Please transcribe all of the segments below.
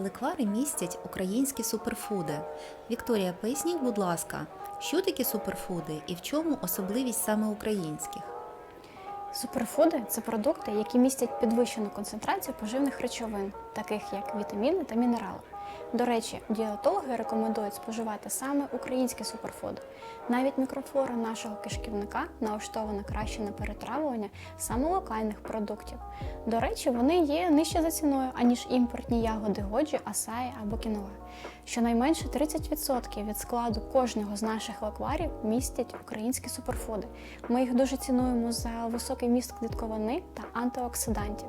Леквари містять українські суперфуди. Вікторія, поясніть, будь ласка, що такі суперфуди і в чому особливість саме українських? Суперфуди це продукти, які містять підвищену концентрацію поживних речовин, таких як вітаміни та мінерали. До речі, дієтологи рекомендують споживати саме українські суперфуди. Навіть мікрофлора нашого кишківника налаштована краще на перетравлення саме локальних продуктів. До речі, вони є нижче за ціною, аніж імпортні ягоди годжі, асаї або кіноа. Щонайменше 30% від складу кожного з наших лакварів містять українські суперфуди. Ми їх дуже цінуємо за високий міст клітковини та антиоксидантів.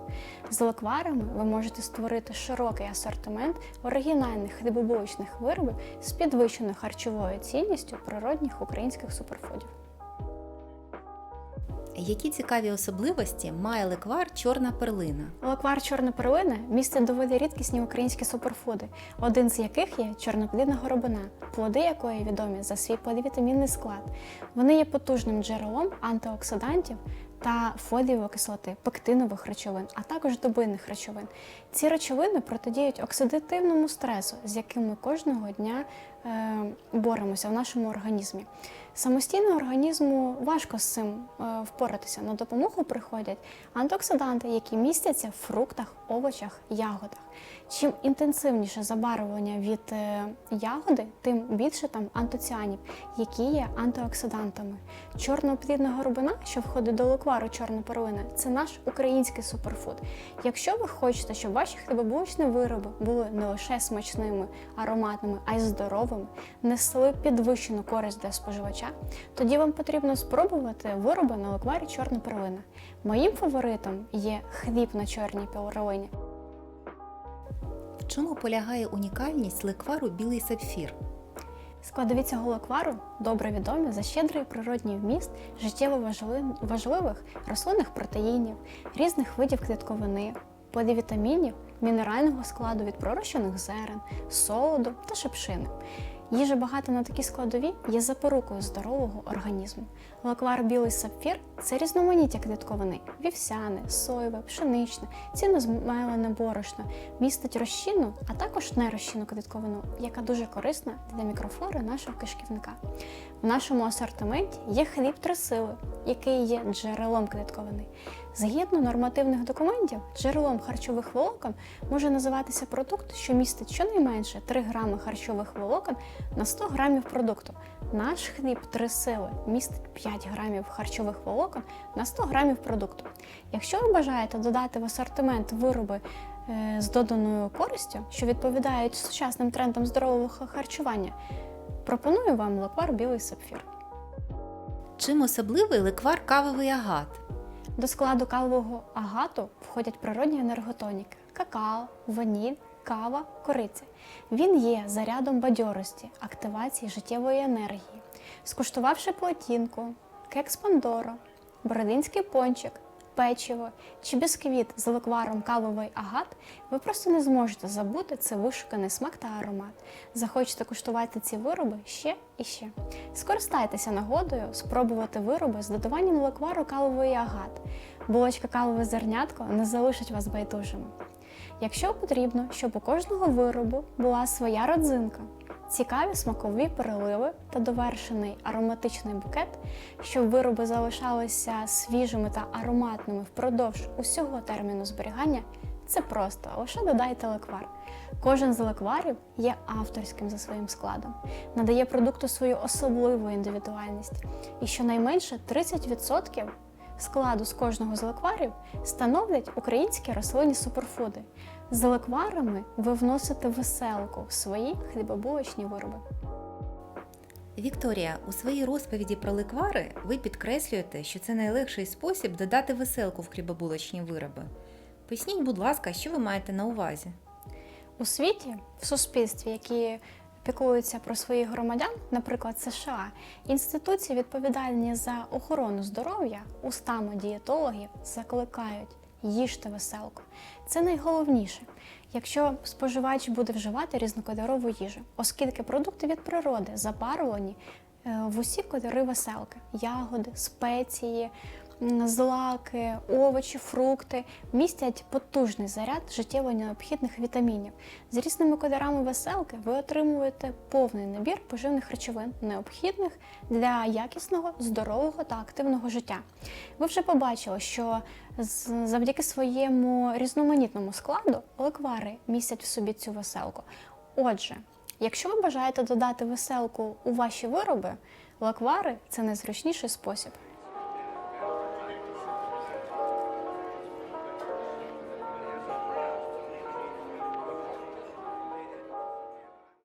З лакварами ви можете створити широкий асортимент оригінальних хлібобулочних виробів з підвищеною харчовою цінністю природних українських суперфудів. Які цікаві особливості має леквар чорна перлина? Лаквар чорна перлина містить доволі рідкісні українські суперфуди, один з яких є чорноплідна горобина, плоди якої відомі за свій поливітамінний склад. Вони є потужним джерелом антиоксидантів та фолієвої кислоти, пектинових речовин, а також добинних речовин. Ці речовини протидіють оксидативному стресу, з яким ми кожного дня боремося в нашому організмі. Самостійно організму важко з цим е, впоратися. На допомогу приходять антиоксиданти, які містяться в фруктах, овочах, ягодах. Чим інтенсивніше забарвлення від е, ягоди, тим більше там антоціанів, які є антиоксидантами. Чорноплідна горобина, що входить до ликвару чорна перлина, це наш український суперфуд. Якщо ви хочете, щоб ваші хлібобулочні вироби були не лише смачними, ароматними, а й здоровими, несли підвищену користь для споживача, тоді вам потрібно спробувати вироби на ликварі чорна перлина. Моїм фаворитом є хліб на чорній перлині. В чому полягає унікальність леквару білий сапфір? Складові цього лаквару добре відомі за щедрий природній вміст життєво важливих рослинних протеїнів, різних видів клітковини, полівітамінів, мінерального складу від пророщених зерен, солоду та шипшини. Їжа багата на такі складові є запорукою здорового організму. Лаквар білий сапфір це різноманіття клітковини, вівсяне, соєве, пшеничне, цінозмелене борошно, містить розчинну, а також нерозчинну клітковину, яка дуже корисна для мікрофлори нашого кишківника. В нашому асортименті є хліб трисили, який є джерелом клітковини. Згідно нормативних документів, джерелом харчових волокон може називатися продукт, що містить щонайменше 3 грами харчових волокон на 100 грамів продукту. Наш хліб три сили містить 5 грамів харчових волокон на 100 грамів продукту. Якщо ви бажаєте додати в асортимент вироби е, з доданою користю, що відповідають сучасним трендам здорового харчування, пропоную вам лаквар білий сапфір. Чим особливий леквар кавовий агат? До складу кавового агату входять природні енерготоніки какао, ваніль, кава, кориця. Він є зарядом бадьорості, активації життєвої енергії. Скуштувавши платінку, кекс Пандоро, бородинський пончик, печиво чи бісквіт з ликваром кавовий агат, ви просто не зможете забути цей вишуканий смак та аромат. Захочете куштувати ці вироби ще і ще. Скористайтеся нагодою спробувати вироби з додаванням ликвару кавовий агат. Булочка кавове зернятко не залишить вас байдужими. Якщо потрібно, щоб у кожного виробу була своя родзинка, цікаві смакові переливи та довершений ароматичний букет, щоб вироби залишалися свіжими та ароматними впродовж усього терміну зберігання, це просто лише додайте леквар. Кожен з лекварів є авторським за своїм складом, надає продукту свою особливу індивідуальність. І щонайменше 30% складу з кожного з лекварів становлять українські рослинні суперфуди. З лекварами ви вносите веселку в свої хлібобулочні вироби. Вікторія, у своїй розповіді про леквари ви підкреслюєте, що це найлегший спосіб додати веселку в хлібобулочні вироби. Поясніть, будь ласка, що ви маєте на увазі? У світі, в суспільстві, які піклуються про своїх громадян, наприклад, США, інституції, відповідальні за охорону здоров'я, устами дієтологів закликають їжте веселку. Це найголовніше. Якщо споживач буде вживати різнокольорову їжу, оскільки продукти від природи забарвлені е, в усі кольори веселки, ягоди, спеції, злаки, овочі, фрукти містять потужний заряд життєво необхідних вітамінів. З різними кольорами веселки ви отримуєте повний набір поживних речовин, необхідних для якісного, здорового та активного життя. Ви вже побачили, що завдяки своєму різноманітному складу леквари містять в собі цю веселку. Отже, якщо ви бажаєте додати веселку у ваші вироби, леквари це найзручніший спосіб.